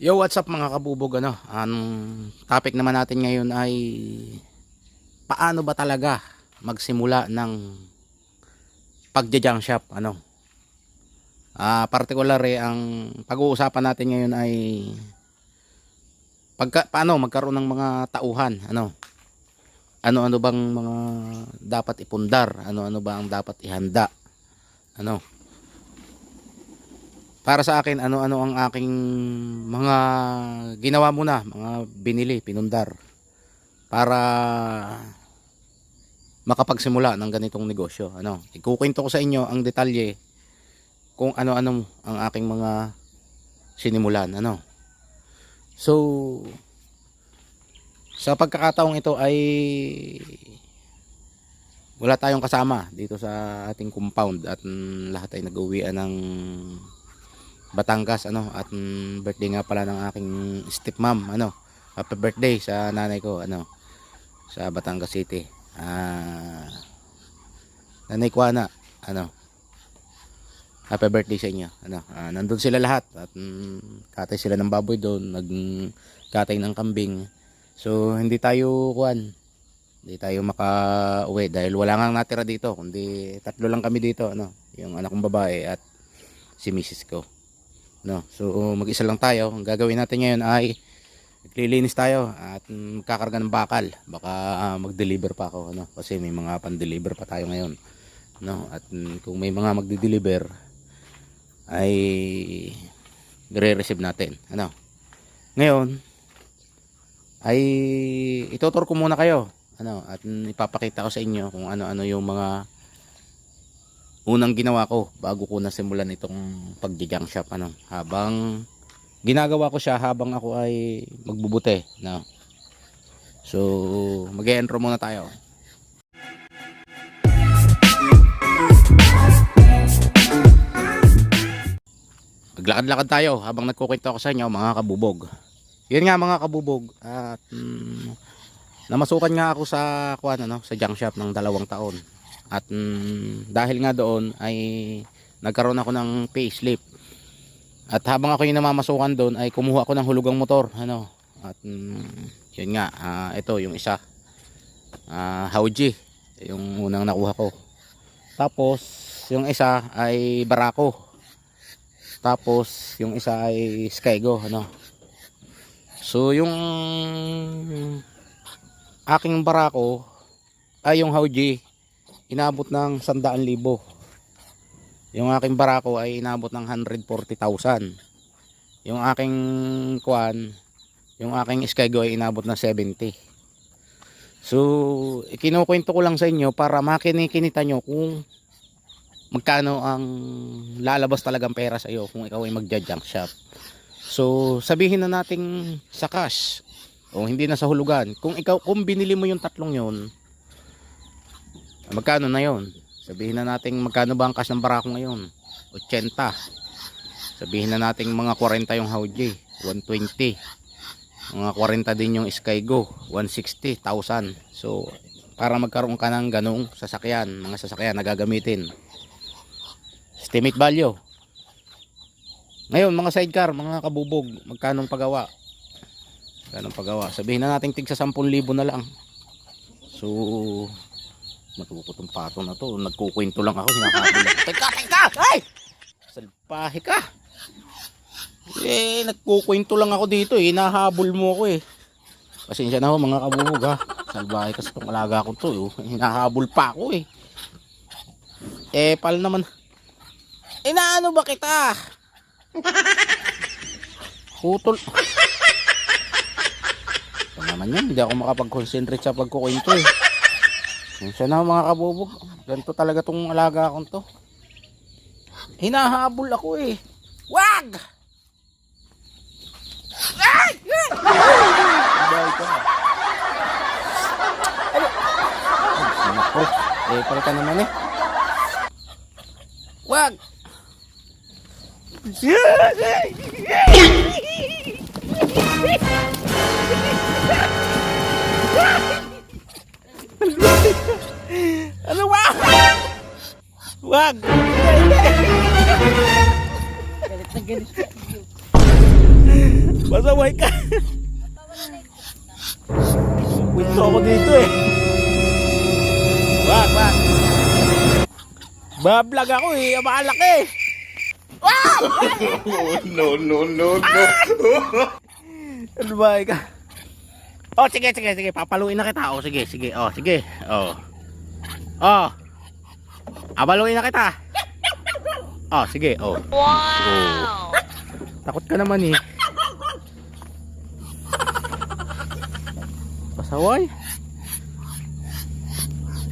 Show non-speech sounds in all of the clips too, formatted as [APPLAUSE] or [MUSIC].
Yo, what's up mga kabubog ano? Ang topic naman natin ngayon ay paano ba talaga magsimula ng pagja-junk shop ano? Ah, particular eh, ang pag-uusapan natin ngayon ay pagka, paano magkaroon ng mga tauhan ano? Ano-ano bang mga dapat ipundar? Ano-ano ba ang dapat ihanda? Ano? Para sa akin ano-ano ang aking mga ginawa muna, mga binili, pinundar para makapagsimula ng ganitong negosyo. Ano, ikukwento ko sa inyo ang detalye kung ano-ano ang aking mga sinimulan, ano. So sa pagkakataong ito ay wala tayong kasama dito sa ating compound at lahat ay nag-uwian ng Batangas ano at mm, birthday nga pala ng aking stepmom ano happy birthday sa nanay ko ano sa Batangas City. Ah nanay ko na ano happy birthday sa inyo ano ah, nandun sila lahat at mm, katay sila ng baboy doon nag katay ng kambing. So hindi tayo kuan hindi tayo maka-uwi dahil wala nga natira dito kundi tatlo lang kami dito ano yung anak kong babae at si misis ko No, so mag-isa lang tayo. Ang gagawin natin ngayon ay maglilinis tayo at magkakarga ng bakal. Baka ah, mag-deliver pa ako ano kasi may mga pan-deliver pa tayo ngayon. No, at mm, kung may mga magde-deliver ay re-receive natin. Ano? Ngayon ay itutur ko muna kayo. Ano, at mm, ipapakita ko sa inyo kung ano-ano yung mga unang ginawa ko bago ko nasimulan itong pagdi-junk shop ano habang ginagawa ko siya habang ako ay magbubute no so mag-e-intro muna tayo Maglakad-lakad tayo habang nagkukwento ako sa inyo mga kabubog. Yun nga mga kabubog at mm, namasukan nga ako sa kuan ano sa junk shop ng dalawang taon. At mm, dahil nga doon ay nagkaroon ako ng facelift. At habang ako yung namamasukan doon ay kumuha ako ng hulugang motor. Ano? At mm, yun nga, ah, ito yung isa. Uh, Hauji. Yung unang nakuha ko. Tapos yung isa ay Barako. Tapos yung isa ay Skygo. Ano? So yung aking Barako ay yung Hauji inabot ng 100,000 yung aking barako ay inabot ng 140,000 yung aking kuan yung aking skygo ay inabot ng 70 so ikinukwento ko lang sa inyo para makinikinita nyo kung magkano ang lalabas talagang pera sa iyo kung ikaw ay magja-junk shop. So sabihin na nating sa cash o hindi na sa hulugan. Kung ikaw kung binili mo yung tatlong yon magkano na yon sabihin na natin magkano ba ang cash ng barako ngayon? 80 sabihin na natin mga 40 yung Hauji 120 mga 40 din yung Skygo 160,000 so para magkaroon ka ng ganong sasakyan mga sasakyan na gagamitin. Estimate value. Ngayon mga sidecar mga kabubog magkano pagawa? Magkano pagawa? Sabihin na natin tig sa 10,000 na lang. So Matupot ang patong na to. Nagkukwento lang ako. Sinakapin. [LAUGHS] Teka, teka! Ay! Salpahe ka! Eh, nagkukwento lang ako dito eh. Hinahabol mo ako eh. Pasensya na ho mga kabubog ha. Salbahe kasi itong alaga ko to. Eh. Hinahabol pa ako eh. Eh, pal naman. Inaano ba kita? Putol. Ito naman yan. Hindi ako makapag-concentrate sa pagkukwento eh. Minsan na mga kabubog. Ganito talaga tong alaga akong to. Hinahabol ako eh. Wag! Ay! Ay! Nako. Eh, pala ka naman eh. Wag! [LAUGHS] Ano ba? Wag! Galit na galit ka. Pasaway ka. Winto ako dito eh. Wag, wag. Bablog ako eh. Amalak eh. no, no, no, no. Ano ba ka? Oh, sige, sige, sige. Papaluin na kita. Oh, sige, sige. Oh, sige. Oh. Oh. Abaluin na kita. Oh, sige. Oh. Wow. Takot ka naman eh. Pasaway.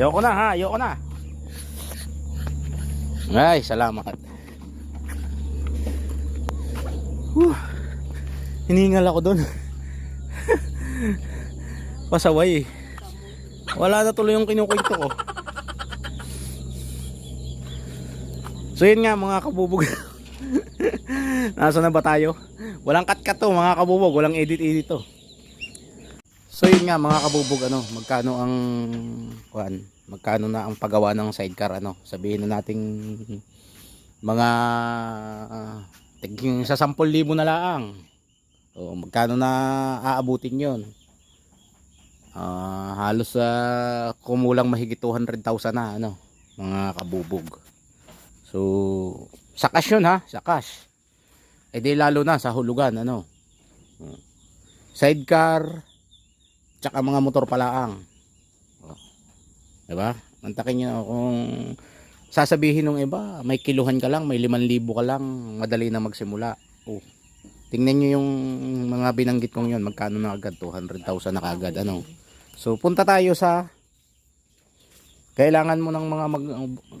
Ayoko na ha, ayoko na. Ay, salamat. Whew. Hiningal ako doon. [LAUGHS] Pasaway eh. Wala na tuloy yung kinukwento ko. So yun nga mga kabubog. [LAUGHS] Nasa na ba tayo? Walang cut-cut to mga kabubog. Walang edit-edit to. So yun nga mga kabubog ano, magkano ang kuan, magkano na ang paggawa ng sidecar ano? Sabihin na nating mga uh, tiging sa 10,000 na lang. O magkano na aabutin 'yon? Ah, halos sa kumulang mahigit 200,000 na ano, mga kabubog. So, sa cash yun ha, sa cash. Eh di lalo na sa hulugan ano. Sidecar, tsaka mga motor palaang. Oh. 'Di ba? Mantakin niyo kung sasabihin ng iba, may kiluhan ka lang, may 5,000 ka lang, madali na magsimula. Oh. Tingnan niyo yung mga binanggit kong 'yon, magkano na agad 200,000 na kagad ano. So punta tayo sa kailangan mo ng mga mag,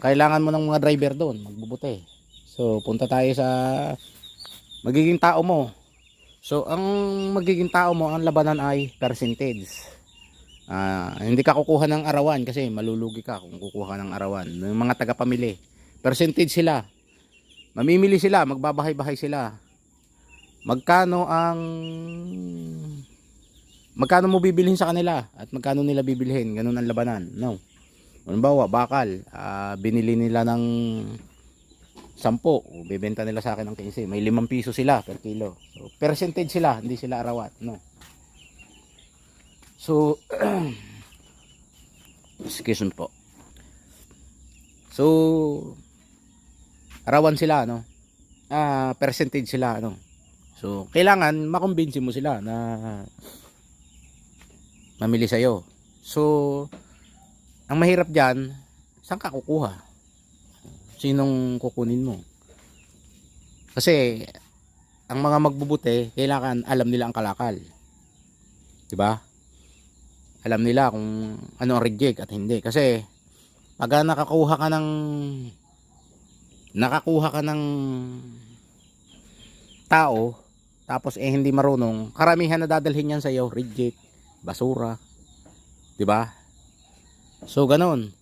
kailangan mo ng mga driver doon, magbubuti. So punta tayo sa magiging tao mo. So, ang magiging tao mo, ang labanan ay percentage. Ah, hindi ka kukuha ng arawan kasi malulugi ka kung kukuha ng arawan. Ng mga tagapamili. Percentage sila. Mamimili sila, magbabahay-bahay sila. Magkano ang magkano mo bibilhin sa kanila at magkano nila bibilhin, ganun ang labanan. No. Halimbawa, bakal, ah, binili nila ng 10, o bebenta nila sa akin ng 15. May 5 piso sila per kilo. So, percentage sila, hindi sila arawat, no. So, [CLEARS THROAT] excuse po. So, arawan sila, no. Ah, percentage sila, no. So, kailangan makumbinsi mo sila na mamili sa'yo. So, ang mahirap dyan, saan ka kukuha? sinong kukunin mo. Kasi ang mga magbubuti, kailangan alam nila ang kalakal. ba? Alam nila kung ano ang reject at hindi kasi pag nakakuha ka ng nakakuha ka ng tao tapos eh hindi marunong, karamihan na dadalhin yan sa iyo reject, basura. 'Di ba? So ganon.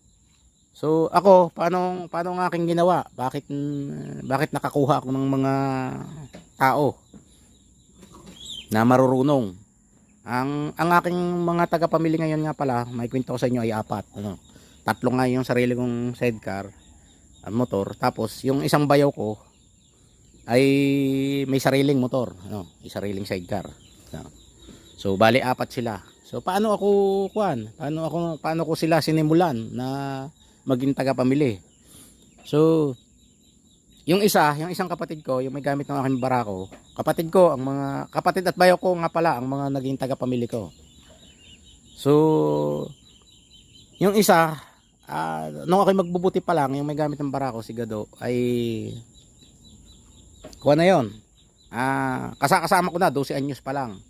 So ako, paano paano ang aking ginawa? Bakit bakit nakakuha ako ng mga tao na marurunong? Ang ang aking mga tagapamili ngayon nga pala, may kwento ko sa inyo ay apat, ano. Tatlo nga yung sarili kong sidecar, ang motor, tapos yung isang bayaw ko ay may sariling motor, ano, may sariling sidecar. Ano. So bali apat sila. So paano ako kuan? Paano ako paano ko sila sinimulan na maging tagapamili. So, yung isa, yung isang kapatid ko, yung may gamit ng aking barako, kapatid ko, ang mga kapatid at bayo ko nga pala ang mga naging tagapamili ko. So, yung isa, uh, nung ako magbubuti pa lang, yung may gamit ng barako, si Gado, ay kuha na yon. Ah, kasakasama ko na 12 anyos pa lang.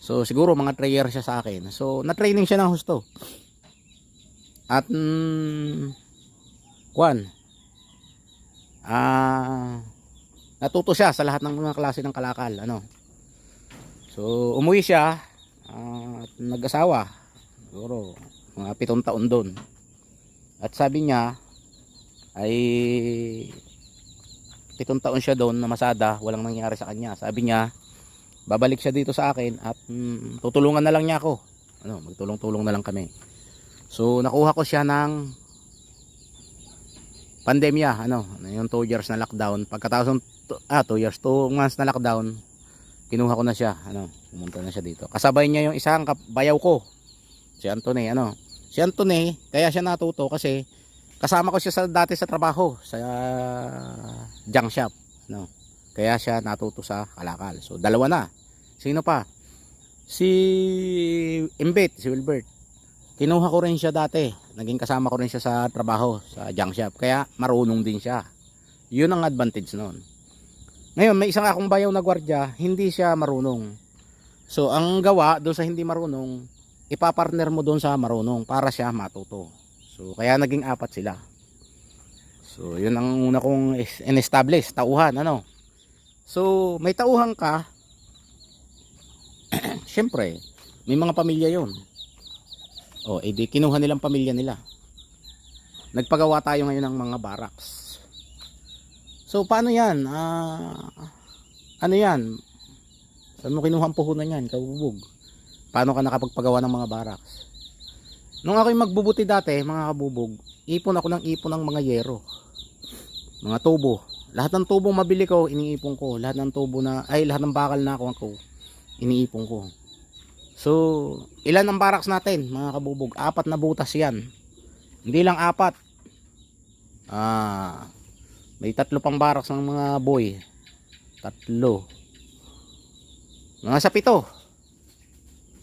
So siguro mga 3 years siya sa akin. So na-training siya ng husto. At mm, kwan. Ah, natuto siya sa lahat ng mga klase ng kalakal, ano. So, umuwi siya uh, at nag-asawa. Siguro mga pitong taon doon. At sabi niya ay pitong taon siya doon na masada, walang nangyari sa kanya. Sabi niya, babalik siya dito sa akin at mm, tutulungan na lang niya ako. Ano, magtulong-tulong na lang kami. So nakuha ko siya ng pandemya, ano, yung 2 years na lockdown. Pagkatapos ng ah 2 years, 2 months na lockdown, kinuha ko na siya, ano, pumunta na siya dito. Kasabay niya yung isang bayaw ko, si Anthony, ano. Si Anthony, kaya siya natuto kasi kasama ko siya sa dati sa trabaho sa junk shop, no. Kaya siya natuto sa kalakal. So dalawa na. Sino pa? Si Imbit, si Wilbert. Kinuha ko rin siya dati. Naging kasama ko rin siya sa trabaho sa junk shop. Kaya marunong din siya. Yun ang advantage noon. Ngayon, may isang akong bayaw na gwardiya, hindi siya marunong. So, ang gawa doon sa hindi marunong, ipapartner mo doon sa marunong para siya matuto. So, kaya naging apat sila. So, yun ang una kong is- in-establish, tauhan, ano. So, may tauhan ka, [CLEARS THROAT] syempre, may mga pamilya yon. O, edi kinuha nilang pamilya nila. Nagpagawa tayo ngayon ng mga barracks. So, paano yan? Ah, ano yan? Saan mo kinuha ang puhunan yan? Kabubog. Paano ka nakapagpagawa ng mga barracks? Nung ako'y magbubuti dati, mga kabubog, ipon ako ng ipon ng mga yero. Mga tubo. Lahat ng tubo mabili ko, iniipon ko. Lahat ng tubo na, ay lahat ng bakal na ako, ako iniipon ko. So, ilan ang barracks natin, mga kabubog? Apat na butas yan. Hindi lang apat. Ah, may tatlo pang barracks ng mga boy. Tatlo. Mga sa pito.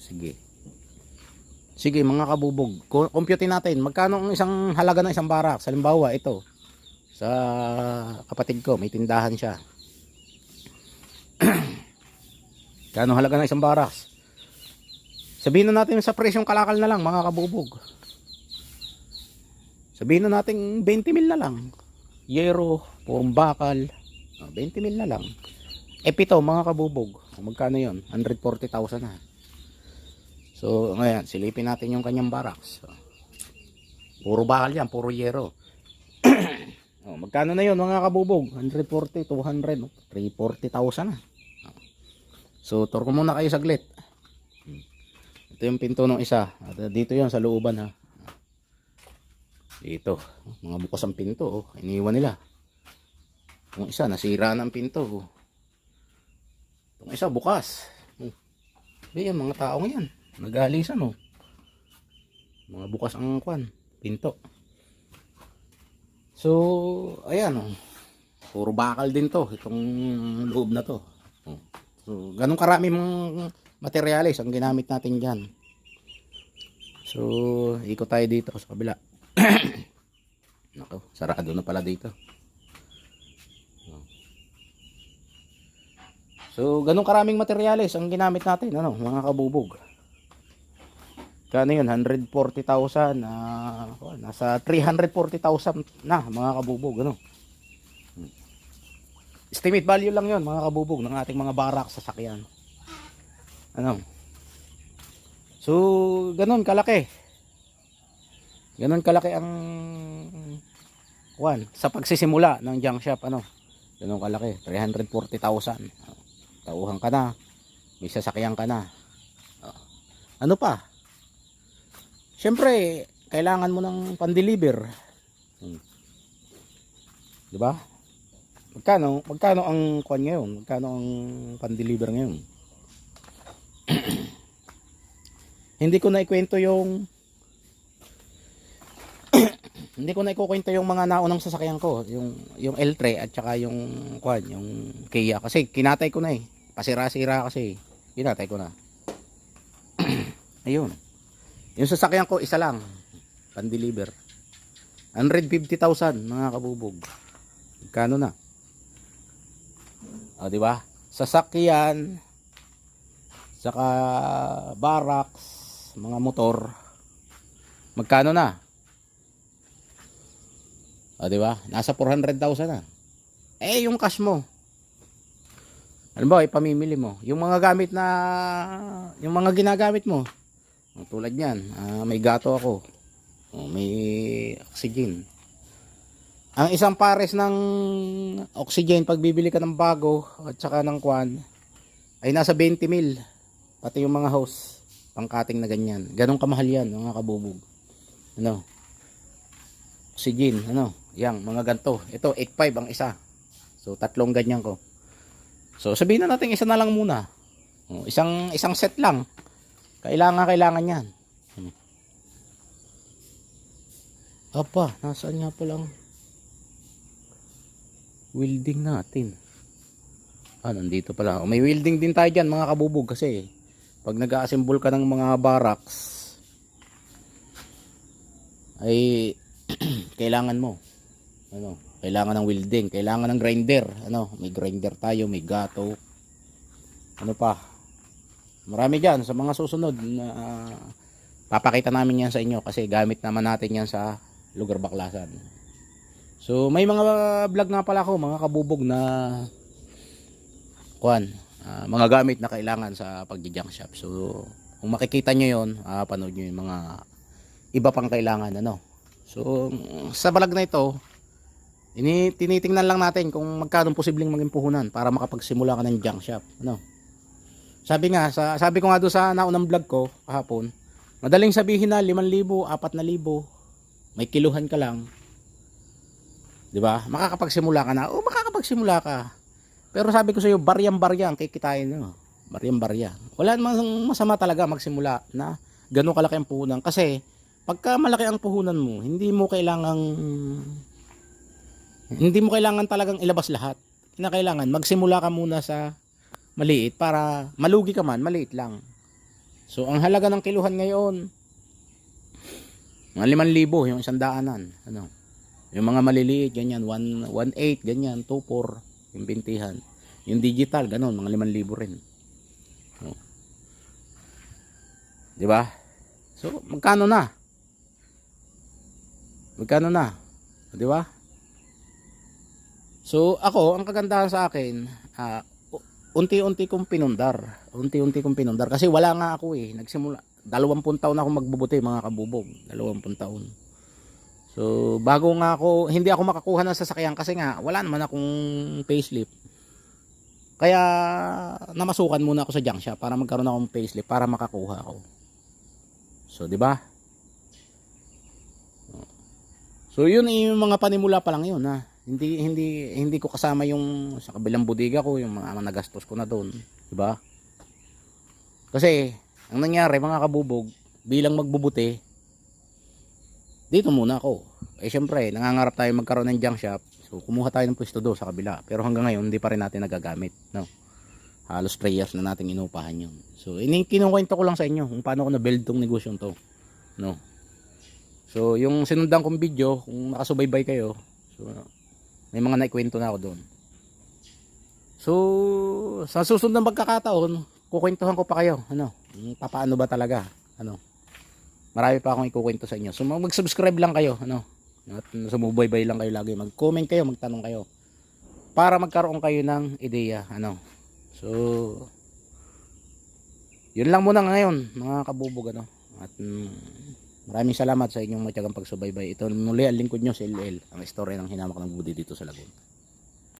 Sige. Sige, mga kabubog. Ko- Computein natin. Magkano ang isang halaga ng isang barracks? Halimbawa, ito. Sa kapatid ko, may tindahan siya. [CLEARS THROAT] Kano halaga ng isang barracks? Sabihin na natin sa presyong kalakal na lang, mga kabubog. Sabihin na natin 20 mil na lang. Yero, purong bakal. ah, 20 mil na lang. E pito, mga kabubog. Magkano yon 140,000 na. So, ngayon, silipin natin yung kanyang barracks. So, puro bakal yan, puro yero. Oh, magkano na yon mga kabubog? 140, 200, no? 340,000 na. So, tour ko muna kayo saglit. Ito yung pinto ng isa. Uh, dito yon sa looban ha. Dito. Mga bukas ang pinto. Oh. Iniwan nila. Yung isa, nasira na ang pinto. Oh. Itong isa, bukas. Oh. Yan, mga taong yan. Nagalisan oh. Mga bukas ang kwan. Pinto. So, ayan oh. Puro bakal din to. Itong loob na to. So, ganun karami mga materialis ang ginamit natin dyan. So, ikot tayo dito sa kabila. [CLEARS THROAT] Nako, sarado na pala dito. So, ganun karaming materyales ang ginamit natin, ano, mga kabubog. Kano yun? 140,000, ah, oh, nasa 340,000 na, mga kabubog, ano. Estimate value lang yon mga kabubog, ng ating mga barak sa sakyan. Ano? So, ganun kalaki. Ganun kalaki ang kwan sa pagsisimula ng junk shop ano. Ganun kalaki, 340,000. Tauhan ka na. May sasakyan ka na. Oh. Ano pa? Siyempre, kailangan mo ng pan-deliver. Hmm. 'Di ba? Magkano? Magkano ang kwan ngayon? Magkano ang pan-deliver ngayon? [CLEARS THROAT] Hindi ko na ikwento yung [CLEARS THROAT] hindi ko na ikukwento yung mga naunang sasakyan ko, yung yung L3 at saka yung kwan, yung Kia kasi kinatay ko na eh. Pasira-sira kasi. Kinatay ko na. [CLEARS THROAT] Ayun. Yung sasakyan ko isa lang, pan-deliver. 150,000 mga kabubog. Magkano na? O, di ba? Sasakyan, saka barracks, mga motor. Magkano na? O, di ba? Nasa 400,000 na. Eh, yung cash mo. Ano ba, ipamimili mo. Yung mga gamit na, yung mga ginagamit mo. O, tulad yan, ah, may gato ako. O, may oxygen. Ang isang pares ng oxygen pag bibili ka ng bago at saka ng kwan ay nasa 20 mil. Pati yung mga hose, pangkating na ganyan. Ganong kamahal yan, mga kabubog. Ano? Oxygen, ano? Yang, mga ganto. Ito, 8.5 ang isa. So, tatlong ganyan ko. So, sabihin na natin isa na lang muna. Oh, isang isang set lang. Kailangan kailangan 'yan. Hmm. Apa, nasaan nga pa lang welding natin. Ah, nandito pala. May welding din tayo dyan mga kabubog kasi pag nag-assemble ka ng mga barracks ay [CLEARS THROAT] kailangan mo. Ano, kailangan ng welding, kailangan ng grinder. Ano, may grinder tayo, may gato. Ano pa? Marami dyan sa mga susunod na ah, papakita namin yan sa inyo kasi gamit naman natin yan sa lugar baklasan. So may mga vlog nga pala ako mga kabubog na kuan ah, mga gamit na kailangan sa pagdi-junk shop. So kung makikita nyo yon, ah, panood nyo yung mga iba pang kailangan ano. So sa vlog na ito, ini tinitingnan lang natin kung magkano posibleng maging puhunan para makapagsimula ka ng junk shop, ano. Sabi nga, sa, sabi ko nga doon sa naunang vlog ko kahapon, madaling sabihin na 5,000, 4,000, may kiluhan ka lang. 'Di ba? Makakapagsimula ka na. O makakapagsimula ka. Pero sabi ko sa iyo, baryang-barya ang kikitain mo. Baryang-barya. Wala namang masama talaga magsimula na ganun kalaki ang puhunan kasi pagka malaki ang puhunan mo, hindi mo kailangang hindi mo kailangan talagang ilabas lahat. Kinakailangan magsimula ka muna sa maliit para malugi ka man, maliit lang. So ang halaga ng kiluhan ngayon mga 5,000 yung isang daanan. Ano? Yung mga maliliit, ganyan, 1, 1.8, ganyan, 2.4, yung bintihan. Yung digital, ganun, mga 5,000 rin. Oh. Di ba? So, magkano na? Magkano na? Di ba? So, ako, ang kagandahan sa akin, ah, u- unti-unti kong pinundar. Unti-unti kong pinundar. Kasi wala nga ako eh. Nagsimula, 20 taon ako magbubuti mga kabubog. 20 taon. So, bago nga ako, hindi ako makakuha ng sasakyan kasi nga, wala naman akong payslip. Kaya, namasukan muna ako sa junk shop para magkaroon akong payslip para makakuha ako. So, di ba? So, yun yung mga panimula pa lang yun, ha. Hindi hindi hindi ko kasama yung sa kabilang bodega ko, yung mga, nagastos ko na doon, di ba? Kasi ang nangyari mga kabubog, bilang magbubuti, dito muna ako. Eh syempre, nangangarap tayo magkaroon ng junk shop. So kumuha tayo ng pwesto doon sa kabila. Pero hanggang ngayon, hindi pa rin natin nagagamit. No? Halos 3 years na natin inupahan yun. So kinukwento ko lang sa inyo kung paano ko na-build tong negosyo to. No? So yung sinundan kong video, kung nakasubaybay kayo, so, may mga naikwento na ako doon. So, sa susunod na magkakataon, kukwentuhan ko pa kayo. Ano? Papaano ba talaga? Ano? Marami pa akong ikukwento sa inyo. So, mag- mag-subscribe lang kayo. Ano? At sumubaybay lang kayo lagi. Mag-comment kayo, magtanong kayo. Para magkaroon kayo ng ideya. Ano? So, yun lang muna ngayon, mga kabubog. Ano? At mm, maraming salamat sa inyong matyagang pagsubaybay. Ito muli ang lingkod nyo si LL, ang istorya ng hinamak ng budi dito sa Lagun.